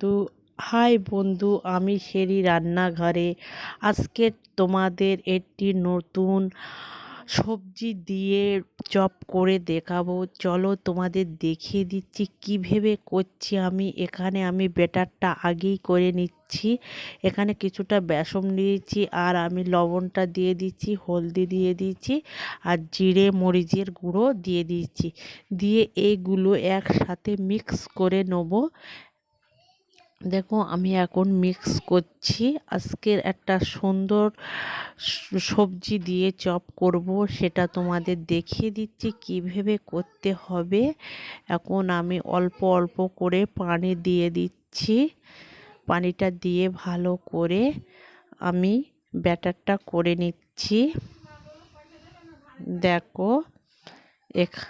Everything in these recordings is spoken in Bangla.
বন্ধু। হাই বন্ধু, আমি সেরি রান্নাঘরে। আজকে তোমাদের একটি নতুন সবজি দিয়ে চপ করে দেখাবো। চলো তোমাদের দেখিয়ে দিচ্ছি, কী ভেবে করছি আমি। এখানে আমি বেটারটা আগেই করে নিচ্ছি। এখানে কিছুটা বেসন দিয়েছি আর আমি লবণটা দিয়ে দিচ্ছি, হলদি দিয়ে দিচ্ছি আর জিরে, মরিচের গুঁড়ো দিয়ে দিচ্ছি। দিয়ে এইগুলো একসাথে মিক্স করে নেব। দেখো, আমি এখন মিক্স করছি। আজকের একটা সুন্দর সবজি দিয়ে চপ করব, সেটা তোমাদের দেখিয়ে দিচ্ছি কীভাবে করতে হবে। এখন আমি অল্প অল্প করে পানি দিয়ে দিচ্ছি। পানিটা দিয়ে ভালো করে আমি ব্যাটারটা করে নিচ্ছি। দেখো, এখা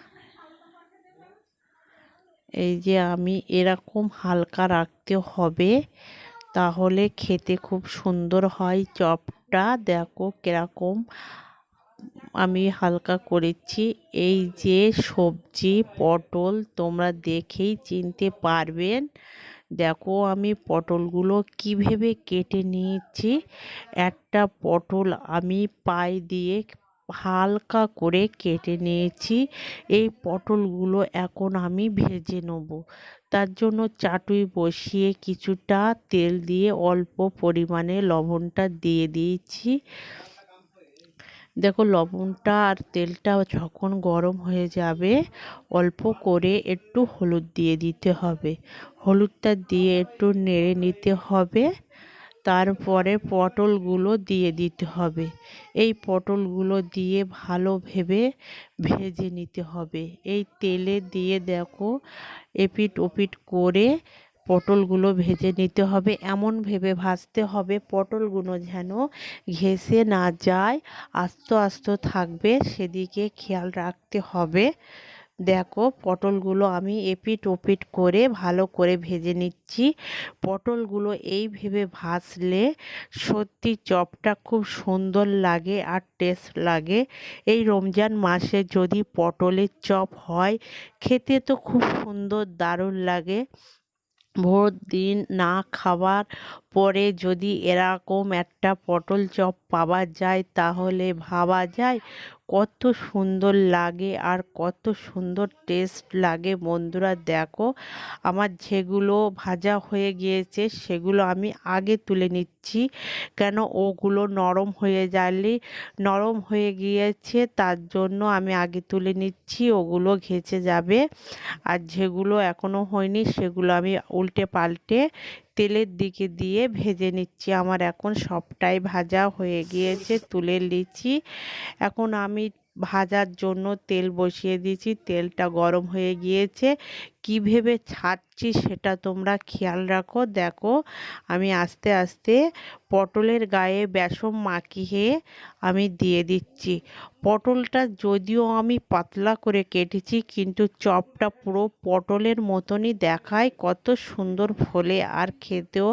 এই যে আমি এরকম হালকা রাখতে হবে, তাহলে খেতে খুব সুন্দর হয় চপটা। দেখো কীরকম আমি হালকা করেছি। এই যে সবজি, পটল তোমরা দেখেই চিনতে পারবেন। দেখো আমি পটলগুলো কীভাবে কেটে নিয়েছি। একটা পটল আমি পায়ে দিয়ে হালকা করে কেটে নিয়েছি। এই পটলগুলো এখন আমি ভেজে নেব। তার জন্য চাটুই বসিয়ে কিছুটা তেল দিয়ে অল্প পরিমাণে লবণটা দিয়ে দিয়েছি। দেখো লবণটা আর তেলটা যখন গরম হয়ে যাবে, অল্প করে একটু হলুদ দিয়ে দিতে হবে। হলুদটা দিয়ে একটু নেড়ে নিতে হবে। তারপরে পটলগুলো দিয়ে দিতে হবে। এই পটলগুলো দিয়ে ভালো ভেবে ভেজে নিতে হবে। এই তেলে দিয়ে দেখো এপিট ওপিট করে পটলগুলো ভেজে নিতে হবে। এমন ভেবে ভাজতে হবে পটলগুলো যেন ঘেসে না যায়। আস্তে আস্তে থাকবে, সেদিকে খেয়াল রাখতে হবে। দেখো পটলগুলো আমি এপিট ওপিট করে ভালো করে ভেজে নিচ্ছি। পটলগুলো এই ভেবে ভাজলে সত্যি চপটা খুব সুন্দর লাগে আর টেস্ট লাগে। এই রমজান মাসে যদি পটলের চপ হয়, খেতে তো খুব সুন্দর, দারুণ লাগে। ভোর দিন না খাবার পরে যদি এরকম একটা পটল চপ পাওয়া যায়, তাহলে ভাবা যায় কত সুন্দর লাগে আর কত সুন্দর টেস্ট লাগে। বন্ধুরা, দেখো আমার যেগুলো ভাজা হয়ে গিয়েছে সেগুলো আমি আগে তুলে নিচ্ছি। কেন ওগুলো নরম হয়ে যালে, নরম হয়ে গিয়েছে তার জন্য আমি আগে তুলে নিচ্ছি, ওগুলো ঘেঁচে যাবে। আর যেগুলো এখনও হয়নি সেগুলো আমি উল্টে পাল্টে তেলের দিকে দিয়ে ভেজে নিচ্ছি। আমার এখন সবটাই ভাজা হয়ে গিয়েছে, তুলে নিচ্ছি। এখন আমি ভাজার জন্য তেল বসিয়ে দিয়েছি। তেলটা গরম হয়ে গিয়েছে। কী ভেবে ছাড়ছি সেটা তোমরা খেয়াল রাখো। দেখো, আমি আস্তে আস্তে পটলের গায়ে বেসম মাখিয়ে আমি দিয়ে দিচ্ছি। পটলটা যদিও আমি পাতলা করে কেটেছি, কিন্তু চপটা পুরো পটলের মতনই দেখায়, কত সুন্দর ফলে আর খেতেও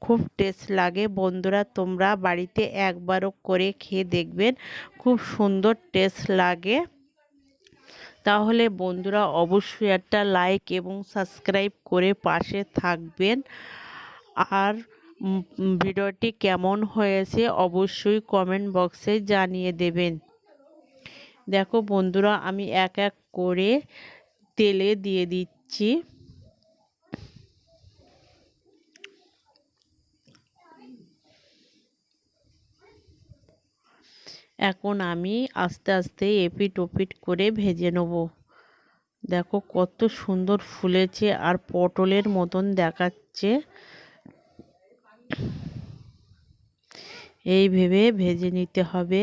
খুব টেস্ট লাগে। বন্ধুরা, তোমরা বাড়িতে একবারও করে খেয়ে দেখবেন, খুব সুন্দর টেস্ট লাগে। তাহলে বন্ধুরা অবশ্যই একটা লাইক এবং সাবস্ক্রাইব করে পাশে থাকবেন। আর ভিডিওটি কেমন হয়েছে অবশ্যই কমেন্ট বক্সে জানিয়ে দেবেন। দেখো বন্ধুরা, আমি এক এক করে তেলে দিয়ে দিচ্ছি। এখন আমি আস্তে আস্তে এপিট ওপিট করে ভেজে নেব। দেখো কত সুন্দর ফুলেছে আর পটলের মতন দেখাচ্ছে। এই ভেবে ভেজে নিতে হবে।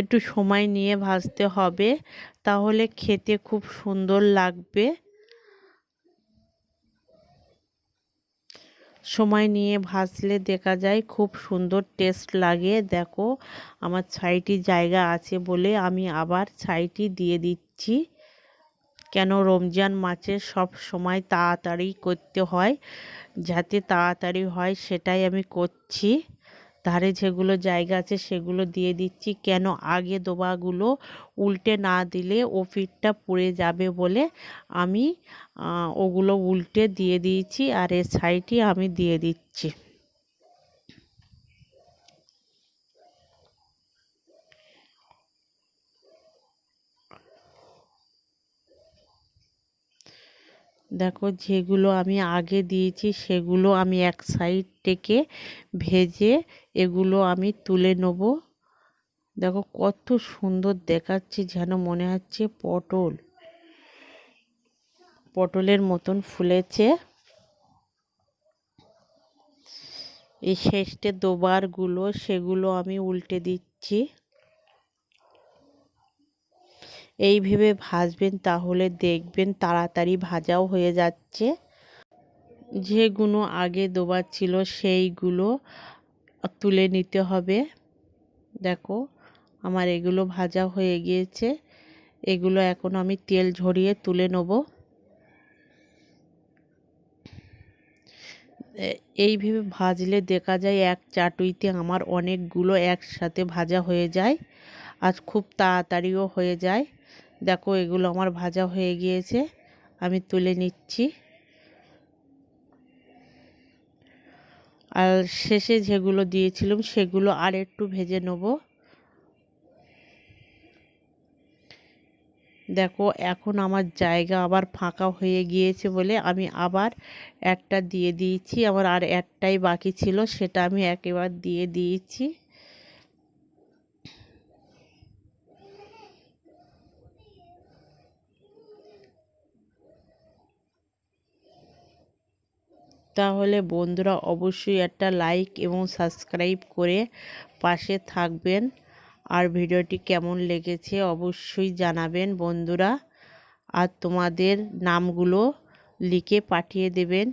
একটু সময় নিয়ে ভাজতে হবে, তাহলে খেতে খুব সুন্দর লাগবে। সময় নিয়ে ভাজলে দেখা যায় খুব সুন্দর টেস্ট লাগে। দেখো, আমার ছাইটি জায়গা আছে বলে আমি আবার ছাইটি দিয়ে দিচ্ছি। কেন রমজান মাছের সব সময় তাড়াতাড়ি করতে হয়, যাতে তাড়াতাড়ি হয় সেটাই আমি করছি। ধারে যেগুলো জায়গা আছে সেগুলো দিয়ে দিচ্ছি। কেন আগে দোবাগুলো উল্টে না দিলে ও ফিটটা পুড়ে যাবে বলে আমি ওগুলো উল্টে দিয়ে দিয়েছি আর এর সাইডে আমি দিয়ে দিচ্ছি। দেখো যেগুলো আমি আগে দিয়েছি সেগুলো আমি এক সাইড থেকে ভেজে এগুলো আমি তুলে নেব। দেখো কত সুন্দর দেখাচ্ছে যেন মনে হচ্ছে পটল। পটলের মতন ফুলেছে। এই শেষটে দোবারগুলো সেগুলো আমি উল্টে দিচ্ছি। এইভাবে ভাজবেন তাহলে দেখবেন তাড়াতাড়ি ভাজাও হয়ে যাচ্ছে। যেগুলো আগে দোবার ছিল সেইগুলো তুলে নিতে হবে। দেখো, আমার এগুলো ভাজা হয়ে গিয়েছে। এগুলো এখন আমি তেল ঝরিয়ে তুলে নেব। এইভাবে ভাজলে দেখা যায় এক চাটুইতে আমার অনেকগুলো একসাথে ভাজা হয়ে যায় আর খুব তাড়াতাড়িও হয়ে যায়। দেখো এগুলো আমার ভাজা হয়ে গিয়েছে, আমি তুলে নিচ্ছি। আর শেষে যেগুলো দিয়েছিলাম সেগুলো আর একটু ভেজে নেব। দেখো এখন আমার জায়গা আবার ফাঁকা হয়ে গিয়েছে বলে আমি আবার একটা দিয়ে দিয়েছি, আমার আর একটাই বাকি ছিল, সেটা আমি একেবারে দিয়ে দিয়েছি। তাহলে বন্ধুরা অবশ্যই একটা লাইক এবং সাবস্ক্রাইব করে পাশে থাকবেন। আর ভিডিওটি কেমন লেগেছে অবশ্যই জানাবেন বন্ধুরা। আর তোমাদের নামগুলো লিখে পাঠিয়ে দেবেন।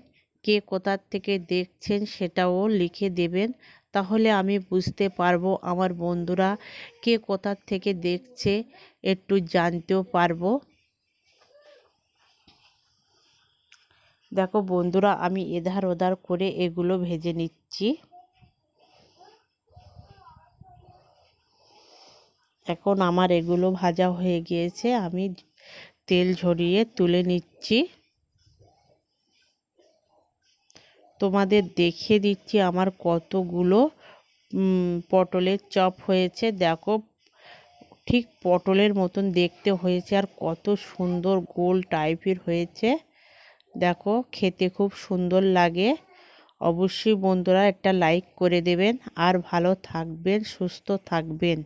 কে কোথার থেকে দেখছেন সেটাও লিখে দেবেন। তাহলে আমি বুঝতে পারব আমার বন্ধুরা কে কোথার থেকে দেখছে, একটু জানতেও পারব। দেখো বন্ধুরা, আমি এধার ওধার করে এগুলো ভেজে নিচ্ছি। এখন আমার এগুলো ভাজা হয়ে গিয়েছে, আমি তেল ঝরিয়ে তুলে নিচ্ছি। তোমাদের দেখিয়ে দিচ্ছি আমার কতগুলো পটলের চপ হয়েছে। দেখো, ঠিক পটলের মতন দেখতে হয়েছে আর কত সুন্দর গোল টাইপের হয়েছে। দেখো, খেতে খুব সুন্দর লাগে। অবশ্যই বন্ধুরা একটা লাইক করে দেবেন। আর ভালো থাকবেন, সুস্থ থাকবেন।